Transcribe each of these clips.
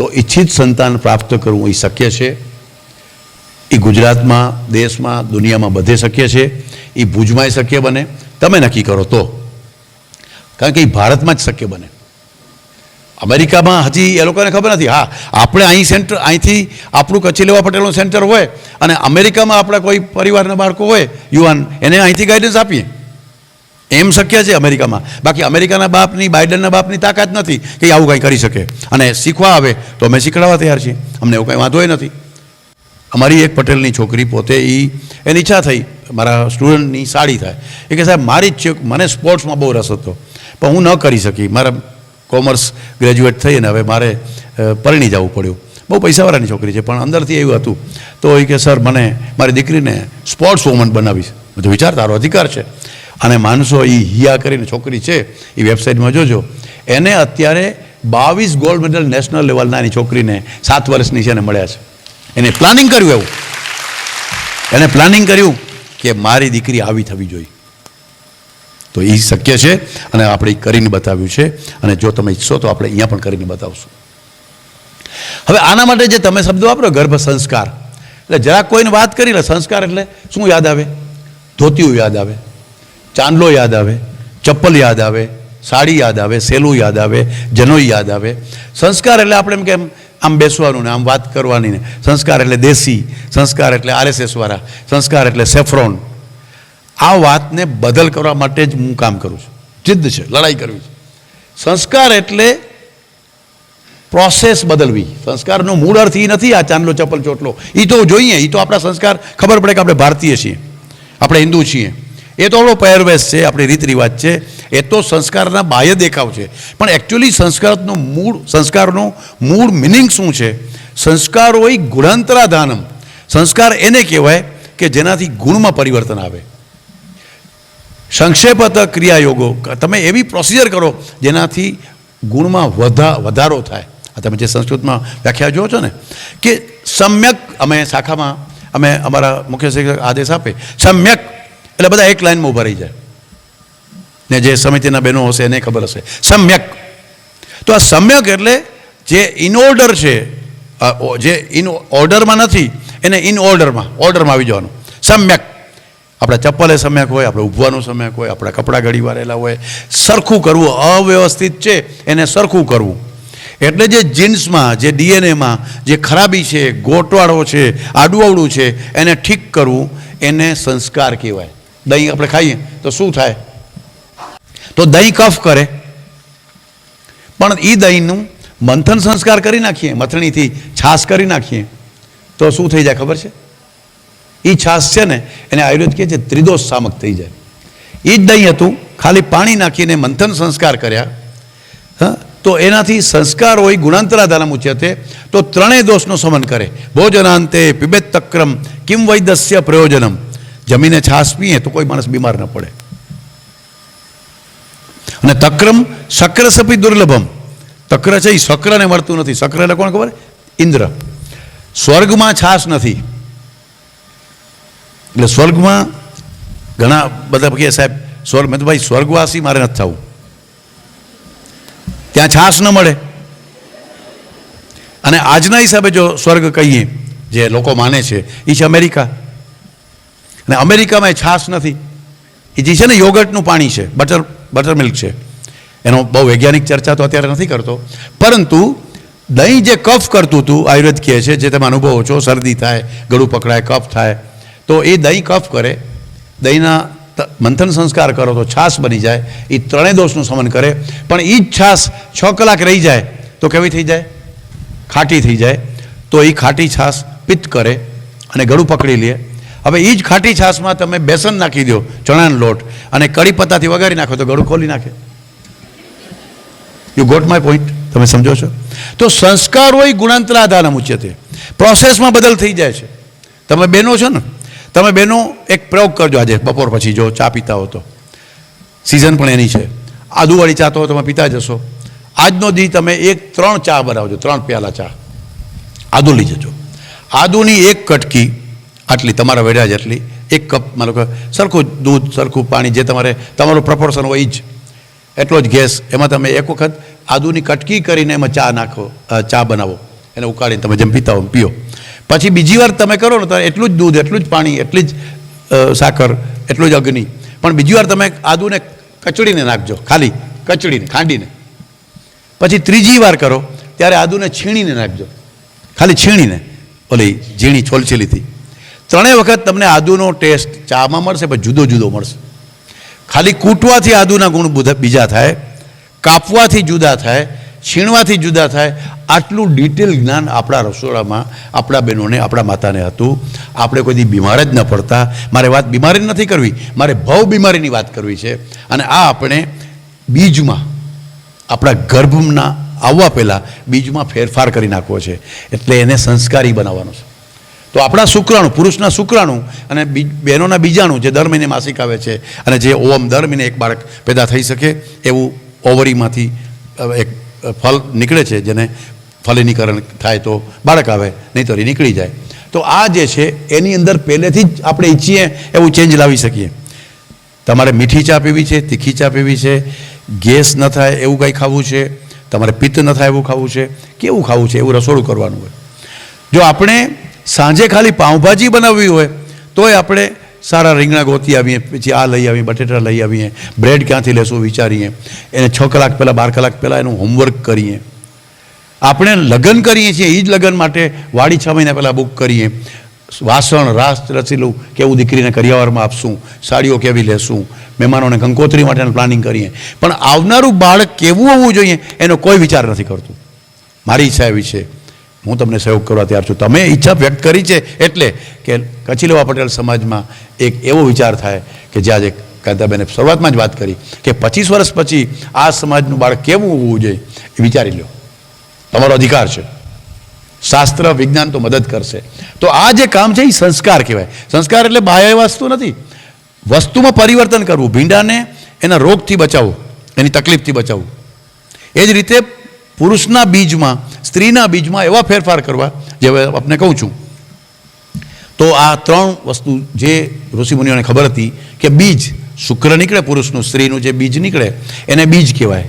તો ઈચ્છિત સંતાન પ્રાપ્ત કરવું એ શક્ય છે. એ ગુજરાતમાં, દેશમાં, દુનિયામાં બધે શક્ય છે. એ ભુજમાંય શક્ય બને. તમે નક્કી કરો તો. કારણ કે એ ભારતમાં જ શક્ય બને. અમેરિકામાં હજી એ લોકોને ખબર નથી. હા, આપણે અહીં સેન્ટર, અહીંથી આપણું કચ્છી લેવા પટેલનું સેન્ટર હોય અને અમેરિકામાં આપણા કોઈ પરિવારના બાળકો હોય, યુવાન, એને અહીંથી ગાઈડન્સ આપીએ. એમ શક્ય છે અમેરિકામાં. બાકી અમેરિકાના બાપની, બાઇડનના બાપની તાકાત નથી કે આવું કંઈ કરી શકે. અને શીખવા આવે તો અમે શીખડાવવા તૈયાર છીએ. અમને એવું કંઈ વાંધો નથી. અમારી એક પટેલની છોકરી પોતે એ એની ઈચ્છા થઈ. મારા સ્ટુડન્ટની સાડી થાય. એ કે સાહેબ, મારી જ છે મને સ્પોર્ટ્સમાં બહુ રસ હતો. પણ હું ન કરી શકી. મારા કોમર્સ ગ્રેજ્યુએટ થઈ અને હવે મારે પરણી જવું પડ્યું. બહુ પૈસાવાળાની છોકરી છે, પણ અંદરથી એવું હતું. તો એ કે, સર, મને, મારી દીકરીને સ્પોર્ટ્સ વુમન બનાવીશ. બધું વિચાર તારો અધિકાર છે. અને માણસો એ હિયા કરીને છોકરી છે એ વેબસાઇટમાં જોજો. એને અત્યારે બાવીસ ગોલ્ડ મેડલ નેશનલ લેવલના એની છોકરીને સાત વર્ષની છે એને મળ્યા છે. એને પ્લાનિંગ કર્યું એવું. એણે પ્લાનિંગ કર્યું કે મારી દીકરી આવી થવી જોઈએ. તો એ શક્ય છે અને આપણે કરીને બતાવ્યું છે. અને જો તમે ઈચ્છો તો આપણે અહીંયા પણ કરીને બતાવશું. હવે આના માટે જે તમે શબ્દો વાપરો, ગર્ભ સંસ્કાર. એટલે જરાક કોઈને વાત કરી લે, સંસ્કાર એટલે શું યાદ આવે? ધોતિયું યાદ આવે. ચાંદલો યાદ આવે, ચપ્પલ યાદ આવે, સાડી યાદ આવે, સેલું યાદ આવે, જનોઈ યાદ આવે. સંસ્કાર એટલે આપણે એમ કેમ આમ બેસવાનું ને આમ વાત કરવાની ને. સંસ્કાર એટલે દેશી, સંસ્કાર એટલે આરએસએસવાળા સંસ્કાર એટલે સેફ્રોન. આ વાતને બદલ કરવા માટે જ હું કામ કરું છું. જિદ્દ છે, લડાઈ કરવી છે. સંસ્કાર એટલે પ્રોસેસ બદલવી. સંસ્કારનો મૂળ અર્થ એ નથી આ ચાંદલો, ચપ્પલ, ચોટલો. એ તો જોઈએ એ તો આપણા સંસ્કાર, ખબર પડે કે આપણે ભારતીય છીએ, આપણે હિન્દુ છીએ. એ તો આપણો પહેરવેશ છે, આપણી રીત રિવાજ છે. એ તો સંસ્કારના બાહ્ય દેખાવ છે. પણ એકચ્યુઅલી સંસ્કારનું મૂળ સંસ્કારનું મૂળ મિનિંગ શું છે? સંસ્કાર હોય ગુણાંતરાધાનમ. સંસ્કાર એને કહેવાય કે જેનાથી ગુણમાં પરિવર્તન આવે. સંક્ષેપત ક્રિયાયોગો, તમે એવી પ્રોસિજર કરો જેનાથી ગુણમાં વધા, વધારો થાય. આ તમે જે સંસ્કૃતમાં વ્યાખ્યા જુઓ છો ને, કે સમ્યક, અમે શાખામાં, અમે અમારા મુખ્ય શિક્ષક આદેશ આપે, સમ્યક એટલે બધા એક લાઈનમાં ઊભા રહી જાય. ને જે સમિતિના બહેનો હશે એને ખબર હશે. સમ્યક. તો આ સમ્યક એટલે જે ઇન ઓર્ડર છે જે ઇન ઓર્ડરમાં નથી, એને ઇન ઓર્ડરમાં ઓર્ડરમાં આવી જવાનું. સમ્યક. આપણા ચપ્પલે સમ્યક હોય, આપણે ઊભવાનું સમ્યક હોય, આપણા કપડાં ઘડી વારેલા હોય. સરખું કરવું, અવ્યવસ્થિત છે, એને સરખું કરવું. એટલે જે જીન્સમાં, જે ડીએનએમાં, જે ખરાબી છે, ગોટવાળો છે આડુઆવડું છે, એને ઠીક કરવું, એને સંસ્કાર કહેવાય. દહીં આપણે ખાઈએ, તો શું થાય? તો દહીં કફ કરે. પણ એ દહીંનું મંથન સંસ્કાર કરી નાખીએ, મથણીથી છાશ કરી નાખીએ. તો શું થઈ જાય ખબર છે? એ છાશ છે ને, એને આયુર્વેદ કહે છે ત્રિદોષ સામક થઈ જાય. એ જ દહીં હતું, ખાલી પાણી નાખીને મંથન સંસ્કાર કર્યા. હા? તો એનાથી સંસ્કાર હોય ગુણાંતરાધાનમ ઉચ્યતે તો ત્રણેય દોષનો સમન કરે. ભોજનાંતે પિબેત તક્રમ કિમ વૈદસ્ય પ્રયોજનમ. જમીને છાશ પીએ તો કોઈ માણસ બીમાર ન પડે. અને તક્રમ શક્ર સપી દુર્લભમ. તક્ર છે એ શક્રને મળતું નથી. શક્ર એટલે કોણ ખબર? ઇન્દ્ર. સ્વર્ગમાં છાશ નથી. એટલે સ્વર્ગમાં ઘણા બધા કહે સાહેબ, સ્વર્ગ મેં તો ભાઈ સ્વર્ગવાસી મારે નથી થવું. ત્યાં છાશ ન મળે. અને આજના હિસાબે જો સ્વર્ગ કહીએ, જે લોકો માને છે એ છે અમેરિકા. અને અમેરિકામાં એ છાશ નથી. એ જે છે ને યોગર્ટનું પાણી છે બટર બટર મિલ્ક છે. એનો બહુ વૈજ્ઞાનિક ચર્ચા તો અત્યારે નથી કરતો. પરંતુ દહીં જે કફ કરતું હતું, આયુર્વેદ કહે છે, જે તમે અનુભવો છો શરદી થાય, ગળું પકડાય, કફ થાય, તો એ દહીં કફ કરે, દહીંના મંથન સંસ્કાર કરો તો છાશ બની જાય, એ ત્રણેય દોષનું સમન કરે, પણ એ જ છાશ છ કલાક રહી જાય, તો કેવી થઈ જાય? ખાટી થઈ જાય. તો એ ખાટી છાશ પિત્ત કરે અને ગળું પકડી લે હવે એ જ ખાટી છાશમાં તમે બેસન નાખી દો ચણાનો લોટ. અને કડી પત્તાથી વગાડી નાખો તો ગળું ખોલી નાખે. યુ ગોટ માય પોઈન્ટ તમે સમજો છો? તો સંસ્કાર હોય ગુણાંતરાધાનમ ઉચ્યતે પ્રોસેસમાં બદલ થઈ જાય છે. તમે બહેનો છો ને, તમે બહેનો એક પ્રયોગ કરજો આજે, બપોર પછી જો ચા પીતા હો તો. સિઝન પણ એની છે. આદુવાળી ચા તો તમે પીતા જશો આજનો દી તમે એક ત્રણ ચા બનાવજો, ત્રણ પ્યાલા ચા. આદુ લઈ જજો. આદુની એક કટકી આટલી, તમારા વેડા જેટલી, એક કપ માનો કે સરખું દૂધ, સરખું પાણી જે તમારે, તમારું પ્રપોર્શન હોય જ. એટલો જ ગેસ. એમાં તમે એક વખત આદુની કટકી કરીને એમાં ચા નાખો ચા બનાવો. એને ઉકાળીને તમે જેમ પીતા હો પીઓ. પછી બીજી વાર તમે કરો ને તો એટલું જ દૂધ, એટલું જ પાણી, એટલી જ સાકર, એટલું જ અગ્નિ. પણ બીજી વાર તમે આદુને કચડીને નાખજો, ખાલી કચડીને, ખાંડીને. પછી ત્રીજી વાર કરો, ત્યારે આદુને છીણીને નાખજો. ખાલી છીણીને. ઓલી ઝીણી છોલછીલીથી. ત્રણેય વખત તમને આદુનો ટેસ્ટ ચામાં મળશે પણ જુદો જુદો મળશે. ખાલી કૂટવાથી આદુના ગુણ બીજા થાય, કાપવાથી જુદા થાય, છીણવાથી જુદા થાય. આટલું ડિટેલ જ્ઞાન આપણા રસોડામાં, આપણા બહેનોને, આપણા માતાને હતું. આપણે કોઈ દી બીમાર જ ન પડતા. મારે વાત બીમારી નથી કરવી. મારે ભવ બીમારીની વાત કરવી છે. અને આ આપણે બીજમાં, આપણા ગર્ભના આવવા પહેલાં બીજમાં ફેરફાર કરી નાખવો છે. એટલે એને સંસ્કારી બનાવવાનો છે. તો આપણા શુક્રાણુ, પુરુષના શુક્રાણુ અને બહેનોના બીજાણુ જે દર મહિને માસિક આવે છે અને જે ઓમ દર મહિને એક બાળક પેદા થઈ શકે એવું ઓવરીમાંથી એક ફલ નીકળે છે જેને ફલિનીકરણ થાય તો બાળક આવે, નહીં તો નીકળી જાય. તો આ જે છે એની અંદર પહેલેથી જ આપણે ઈચ્છીએ એવું ચેન્જ લાવી શકીએ. તમારે મીઠી ચા પીવી છે, તીખી ચા પીવી છે, ગેસ ન થાય એવું કંઈ ખાવું છે, તમારે પિત્ત ન થાય એવું ખાવું છે, કેવું ખાવું છે એવું રસોડું કરવાનું હોય. જો આપણે સાંજે ખાલી પાઉંભાજી બનાવવી હોય, તોય આપણે સારા રીંગણા ગોતી આવીએ, પછી આ લઈ આવીએ, બટેટા લઈ આવીએ, બ્રેડ ક્યાંથી લેશું વિચારીએ, એને છ કલાક પહેલાં, બાર કલાક પહેલાં એનું હોમવર્ક કરીએ. આપણે લગ્ન કરીએ છીએ એ જ લગ્ન માટે વાડી છ મહિના પહેલાં બુક કરીએ. વાસણ, રાસ, રસીલું, કેવું દીકરીને કરિયાવરમાં આપશું, સાડીઓ કેવી લેશું, મહેમાનોને કંકોત્રી માટેનું પ્લાનિંગ કરીએ. પણ આવનારું બાળક કેવું હોવું જોઈએ, એનો કોઈ વિચાર નથી કરતું. મારી ઈચ્છા એવી છે. હું તમને સહયોગ કરવા તૈયાર છું. તમે ઈચ્છા વ્યક્ત કરી છે એટલે કે કચીલેવા પટેલ સમાજમાં એક એવો વિચાર થાય કે જે આજે કાંતાબેને શરૂઆતમાં જ વાત કરી કે પચીસ વર્ષ પછી આ સમાજનું બાળક કેવું હોવું જોઈએ એ વિચારી લો તમારો અધિકાર છે. શાસ્ત્ર, વિજ્ઞાન તો મદદ કરશે. તો આ જે કામ છે એ સંસ્કાર કહેવાય. સંસ્કાર એટલે બાહ્ય વસ્તુ નથી. વસ્તુમાં પરિવર્તન કરવું, ભીંડાને એના રોગથી બચાવવું, એની તકલીફથી બચાવવું. એ જ રીતે પુરુષના બીજમાં, સ્ત્રીના બીજમાં એવા ફેરફાર કરવા, જે હવે આપને કહું છું. તો આ ત્રણ વસ્તુ જે ઋષિમુનિઓને ખબર હતી કે બીજ, શુક્ર નીકળે પુરુષનું, સ્ત્રીનું જે બીજ નીકળે, એને બીજ કહેવાય.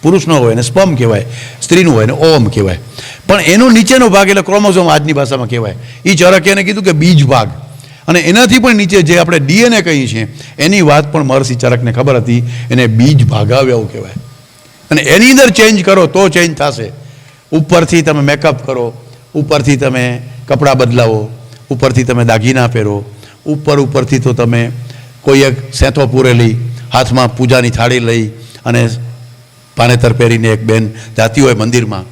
પુરુષનો હોય એને સ્પમ કહેવાય, સ્ત્રીનું હોય એને ઓમ કહેવાય. પણ એનો નીચેનો ભાગ એટલે ક્રોમોઝોમ આજની ભાષામાં કહેવાય. એ ચરકિયાને કીધું કે બીજ ભાગ. અને એનાથી પણ નીચે જે આપણે ડીએનએ કહીએ છીએ, એની વાત પણ મહર્ષિ ચરકને ખબર હતી, એને બીજ ભાગાવ્યા કહેવાય. અને એની અંદર ચેન્જ કરો તો ચેન્જ થશે. ઉપરથી તમે મેકઅપ કરો, ઉપરથી તમે કપડાં બદલાવો, ઉપરથી તમે દાગીના પહેરો, ઉપર, ઉપરથી તો તમે કોઈ એક સેંથો પૂરેલી, હાથમાં પૂજાની થાળી લઈ અને પાનેતર પહેરીને એક બેન જાતી હોય મંદિરમાં,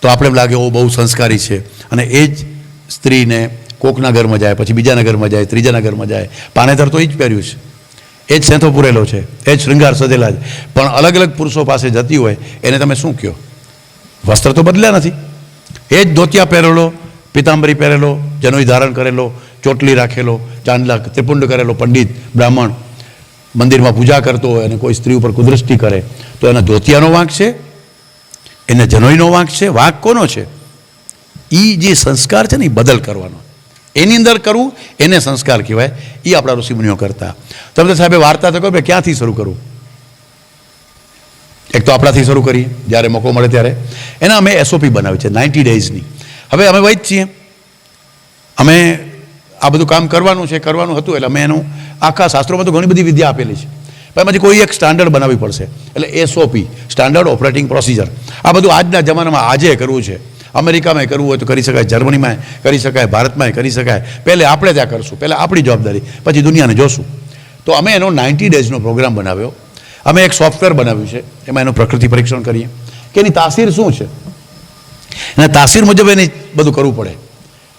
તો આપણે એમ લાગે ઓ બહુ સંસ્કારી છે. અને એ જ સ્ત્રીને કોકના ઘરમાં જાય, પછી બીજાના ઘરમાં જાય, ત્રીજાના ઘરમાં જાય. પાનેતર તો એ જ પહેર્યું છે. એ જ સેંથો પૂરેલો છે, એ જ શૃંગાર સજેલા છે. પણ અલગ અલગ પુરુષો પાસે જતી હોય, એને તમે શું કહો? વસ્ત્ર તો બદલ્યા નથી. એ જ ધોતિયા પહેરેલો, પિતાંબરી પહેરેલો, જનોઈ ધારણ કરેલો, ચોટલી રાખેલો, ચાંદલા ત્રિપુંડ કરેલો, પંડિત, બ્રાહ્મણ, મંદિરમાં પૂજા કરતો હોય અને કોઈ સ્ત્રી ઉપર કુદૃષ્ટિ કરે, તો એના ધોતિયાનો વાંક છે, એને જનોઈનો વાંક છે, વાંક કોનો છે? એ જે સંસ્કાર છે ને એ બદલ કરવાનો. એની અંદર કરવું, એને સંસ્કાર કહેવાય. એ આપણા ઋષિમુનિઓ કરતા. તમે તો સાહેબ વાર્તા તો કહો કે ક્યાંથી શરૂ કરું? એક તો આપણાથી શરૂ કરીએ, જ્યારે મોકો મળે ત્યારે. એના અમે એસઓપી બનાવી છે નાઇન્ટી ડેઝની હવે અમે વૈદ છીએ. અમે આ બધું કામ કરવાનું છે, કરવાનું હતું, એટલે અમે એનું આખા શાસ્ત્રોમાં તો ઘણી બધી વિદ્યા આપેલી છે. પણ એમાંથી કોઈ એક સ્ટાન્ડર્ડ બનાવવી પડશે, એટલે એસઓપી સ્ટાન્ડર્ડ ઓપરેટિંગ પ્રોસિજર આ બધું આજના જમાનામાં આજે કરવું છે. અમેરિકામાં કરવું હોય તો કરી શકાય, જર્મનીમાં કરી શકાય, ભારતમાં કરી શકાય. પહેલે આપણે ત્યાં કરશું, પહેલાં આપણી જવાબદારી, પછી દુનિયાને જોશું. તો અમે એનો નાઇન્ટી ડેઝનો પ્રોગ્રામ બનાવ્યો. અમે એક સોફ્ટવેર બનાવ્યું છે, એમાં એનું પ્રકૃતિ પરીક્ષણ કરીએ. કે એની તાસીર શું છે? એના તાસીર મુજબ એને બધું કરવું પડે.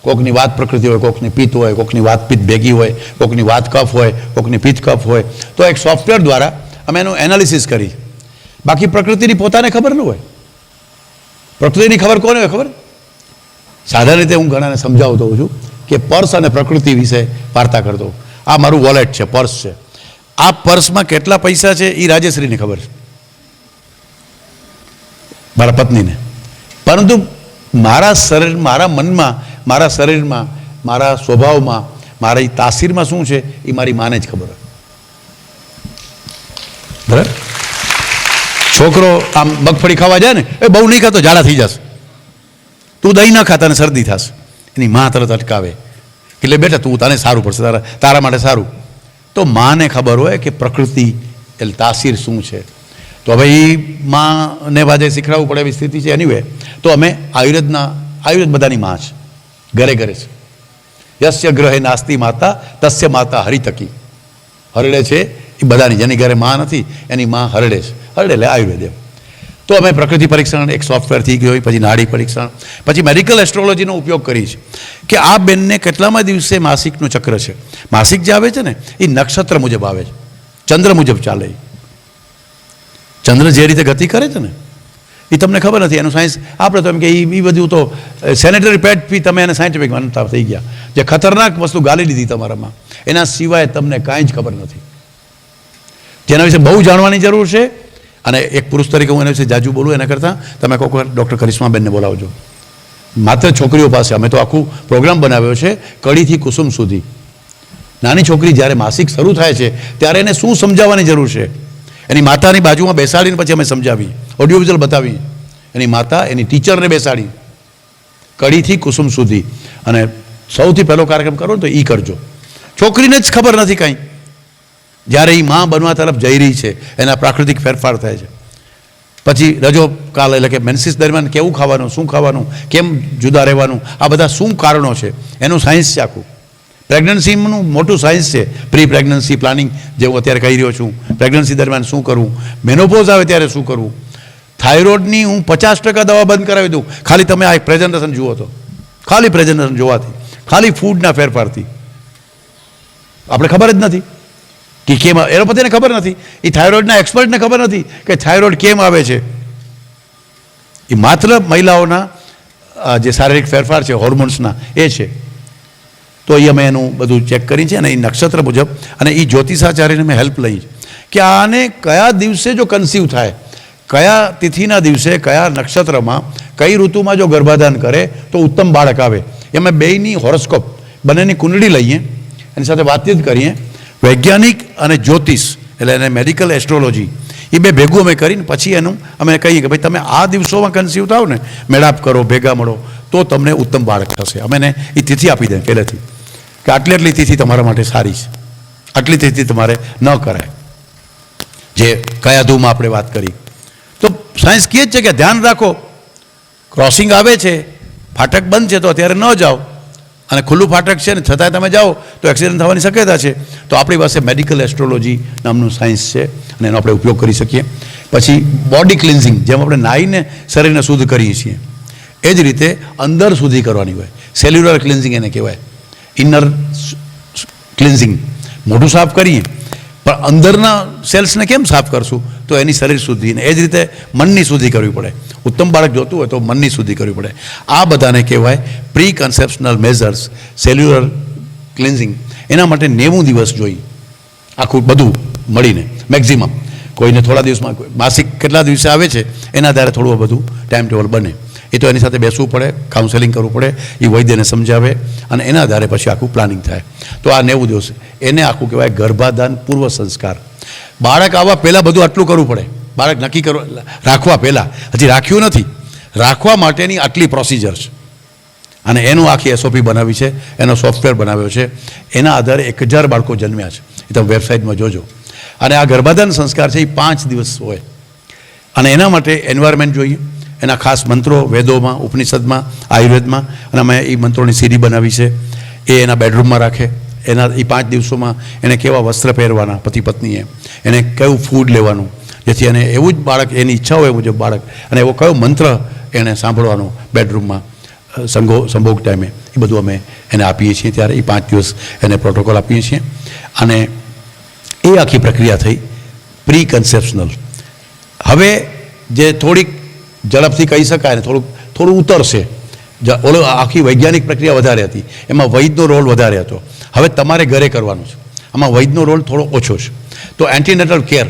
કોકની વાત પ્રકૃતિ હોય, કોકની પિત્ત હોય, કોકની વાત પિત્ત ભેગી હોય, કોકની વાત કફ હોય, કોકની પિત્ત કફ હોય. તો એક સોફ્ટવેર દ્વારા અમે એનું એનાલિસિસ કરી. બાકી પ્રકૃતિની પોતાને ખબર ન હોય. પ્રકૃતિની ખબર કોને હોય ખબર? સાધારણ રીતે હું ઘણાને સમજાવતો હોઉં છું કે પર્સ અને પ્રકૃતિ વિશે વાર્તા કરતો હોઉં. આ મારું વોલેટ છે પર્સ છે. આ પર્સમાં કેટલા પૈસા છે એ રાજેશ્રીને ખબર છે. મારા પત્નીને. પરંતુ મારા શરીર, મારા મનમાં, મારા શરીરમાં, મારા સ્વભાવમાં, મારી તાસીરમાં શું છે એ મારી માને જ ખબર બરાબર? છોકરો આમ મગફળી ખાવા જાય ને, એ બહુ નહીં ખાતો, ઝાડા થઈ જશે. તું દહીં ન ખાતા ને શરદી થશે. એની માં તરત અટકાવે એટલે બેટા તું તને સારું પડશે, તારા તારા માટે સારું. તો માને ખબર હોય કે પ્રકૃતિ એટલે તાસીર શું છે? તો હવે એ માને વાજે શીખડાવવું પડે એવી સ્થિતિ છે એની તો અમે આયુર્વેદના આયુર્વેદ બધાની માં છે. ઘરે ઘરે છે. યસ્ય ગ્રહે નાસ્તી માતા, તસ્ય માતા હરિતકી હરડે છે એ બધાની. જેની ઘરે માં નથી, એની માં હરડે છે. હરડે એટલે આયુર્વેદ એમ. તો અમે પ્રકૃતિ પરીક્ષણ, એક સોફ્ટવેર થઈ ગયો પછી નાડી પરીક્ષણ, પછી મેડિકલ એસ્ટ્રોલોજીનો ઉપયોગ કરી છે. કે આ બેનને કેટલામાં દિવસે માસિકનું ચક્ર છે? માસિક જે આવે છે ને, એ નક્ષત્ર મુજબ આવે છે. ચંદ્ર મુજબ ચાલે ચંદ્ર જે રીતે ગતિ કરે છે ને, એ તમને ખબર નથી. એનું સાયન્સ આપણે તો એમ કે એ બધું તો સેનેટરી પેડ બી તમે એને સાયન્ટિફિક માનતા થઈ ગયા. જે ખતરનાક વસ્તુ ગાલી લીધી તમારામાં. એના સિવાય તમને કાંઈ જ ખબર નથી. જેના વિશે બહુ જાણવાની જરૂર છે અને એક પુરુષ તરીકે હું એના વિશે જાજુ બોલું, એના કરતાં તમે કોઈક વાર ડૉક્ટર કરિશ્માબેનને બોલાવજો. માત્ર છોકરીઓ પાસે, અમે તો આખું પ્રોગ્રામ બનાવ્યો છે કડીથી કુસુમ સુધી. નાની છોકરી જ્યારે માસિક શરૂ થાય છે, ત્યારે એને શું સમજાવવાની જરૂર છે? એની માતાની બાજુમાં બેસાડીને પછી અમે સમજાવી ઓડિયો વિઝ્યુઅલ બતાવી એની માતા, એની ટીચરને બેસાડી કડીથી કુસુમ સુધી. અને સૌથી પહેલો કાર્યક્રમ કરો તો એ કરજો. છોકરીને જ ખબર નથી કાંઈ. જ્યારે એ માં બનવા તરફ જઈ રહી છે, એના પ્રાકૃતિક ફેરફાર થાય છે. પછી રજો કાલ એટલે કે મેન્સિસ દરમિયાન કેવું ખાવાનું, શું ખાવાનું, કેમ જુદા રહેવાનું, આ બધા શું કારણો છે, એનું સાયન્સ છે આખું. પ્રેગ્નન્સીનું મોટું સાયન્સ છે પ્રી પ્રેગ્નન્સી પ્લાનિંગ જે હું અત્યારે કહી રહ્યો છું. પ્રેગ્નન્સી દરમિયાન શું કરવું મેનોપોઝ આવે ત્યારે શું કરવું. થાઇરોઇડની હું પચાસ ટકા દવા બંધ કરાવી દઉં, ખાલી તમે આ એક પ્રેઝન્ટેશન જુઓ તો. ખાલી પ્રેઝન્ટેશન જોવાથી, ખાલી ફૂડના ફેરફારથી. આપણે ખબર જ નથી. કે કેમ પતિને ખબર નથી. એ થાઇરોઇડના એક્સપર્ટને ખબર નથી કે થાઇરોઇડ કેમ આવે છે. એ માત્ર મહિલાઓના જે શારીરિક ફેરફાર છે હોર્મોન્સના એ છે. તો એ અમે એનું બધું ચેક કરી છે અને એ નક્ષત્ર મુજબ અને એ જ્યોતિષાચાર્યને મેં હેલ્પ લઈ કે આને કયા દિવસે જો કન્સીવ થાય, કયા તિથિના દિવસે, કયા નક્ષત્રમાં, કઈ ઋતુમાં જો ગર્ભાધાન કરે, તો ઉત્તમ બાળક આવે. એમાં બેયની હોરોસ્કોપ બંનેની કુંડળી લઈએ એની સાથે વાતચીત કરીએ. વૈજ્ઞાનિક અને જ્યોતિષ, એટલે એને મેડિકલ એસ્ટ્રોલોજી એ બે ભેગું અમે કરીને પછી એનું અમે કહીએ કે ભાઈ તમે આ દિવસોમાં કન્સીવ થાવ ને, મેળાપ કરો, ભેગા મળો, તો તમને ઉત્તમ બાળક થશે. અમે એને એ તિથિ આપી દઈએ પહેલેથી. કે આટલી આટલી તિથિ તમારા માટે સારી છે. આટલી તિથિ તમારે ન કરાય. જે કયા ધૂમાં આપણે વાત કરી. તો સાયન્સ કહે જ છે કે ધ્યાન રાખો. ક્રોસિંગ આવે છે, ફાટક બંધ છે તો અત્યારે ન જાઓ. અને ખુલ્લું ફાટક છે ને છતાંય તમે જાઓ તો એક્સિડન્ટ થવાની શક્યતા છે. તો આપણી પાસે મેડિકલ એસ્ટ્રોલોજી નામનું સાયન્સ છે અને એનો આપણે ઉપયોગ કરી શકીએ. પછી બોડી ક્લિન્ઝિંગ જેમ આપણે નાહીને શરીરને શુદ્ધ કરીએ છીએ. એ જ રીતે અંદર સુધી કરવાની હોય. સેલ્યુલર ક્લિન્ઝિંગ એને કહેવાય. ઇનર ક્લિન્ઝિંગ મોઢું સાફ કરીએ. પણ અંદરના સેલ્સને કેમ સાફ કરશું? તો એની શરીર શુદ્ધિને એ જ રીતે મનની શુદ્ધિ કરવી પડે. ઉત્તમ બાળક જોતું હોય તો મનની શુદ્ધિ કરવી પડે. આ બધાને કહેવાય pre conceptional measures, cellular cleansing. એના માટે નેવું દિવસ જોઈએ આખું બધું મળીને. મેક્ઝિમમ. કોઈને થોડા દિવસમાં માસિક કેટલા દિવસે આવે છે? એના આધારે થોડું બધું ટાઈમ ટેબલ બને. એ તો એની સાથે બેસવું પડે કાઉન્સેલિંગ કરવું પડે, એ વૈદ્યને સમજાવે અને એના આધારે પછી આખું પ્લાનિંગ થાય. તો આ નેવું દિવસ. એને આખું કહેવાય ગર્ભાધાન પૂર્વ સંસ્કાર. બાળક આવવા પહેલાં બધું આટલું કરવું પડે. બાળક નક્કી કરવા રાખવા પહેલાં. હજી રાખ્યું નથી. રાખવા માટેની આટલી પ્રોસિજર છે અને એનું આખી એસઓપી બનાવી છે, એનો સોફ્ટવેર બનાવ્યો છે. એના આધારે એક હજાર બાળકો જન્મ્યા છે. એ તમે વેબસાઇટમાં જોજો. અને આ ગર્ભાધાન સંસ્કાર છે, એ પાંચ દિવસ હોય. અને એના માટે એન્વાયરમેન્ટ જોઈએ. એના ખાસ મંત્રો વેદોમાં, ઉપનિષદમાં, આયુર્વેદમાં. અને અમે એ મંત્રોની સીડી બનાવી છે. એ એના બેડરૂમમાં રાખે. એના એ પાંચ દિવસોમાં એને કેવા વસ્ત્ર પહેરવાના પતિ પત્નીએ. એને કયું ફૂડ લેવાનું. જેથી એને એવું જ બાળક, એની ઈચ્છા હોય એવું મુજબ બાળક. અને એવો કયો મંત્ર એને સાંભળવાનો બેડરૂમમાં સંગો સંભોગ ટાઈમે. એ બધું અમે એને આપીએ છીએ ત્યારે એ પાંચ દિવસ એને પ્રોટોકોલ આપીએ છીએ. અને એ આખી પ્રક્રિયા થઈ પ્રી કન્સેપ્શનલ હવે જે થોડીક ઝડપથી કહી શકાય ને થોડુંક થોડું ઉતરશે. ઓલો આખી વૈજ્ઞાનિક પ્રક્રિયા વધારે હતી. એમાં વૈદનો રોલ વધારે હતો. હવે તમારે ઘરે કરવાનું છે. આમાં વૈદનો રોલ થોડો ઓછો છે. તો એન્ટીનેટલ કેર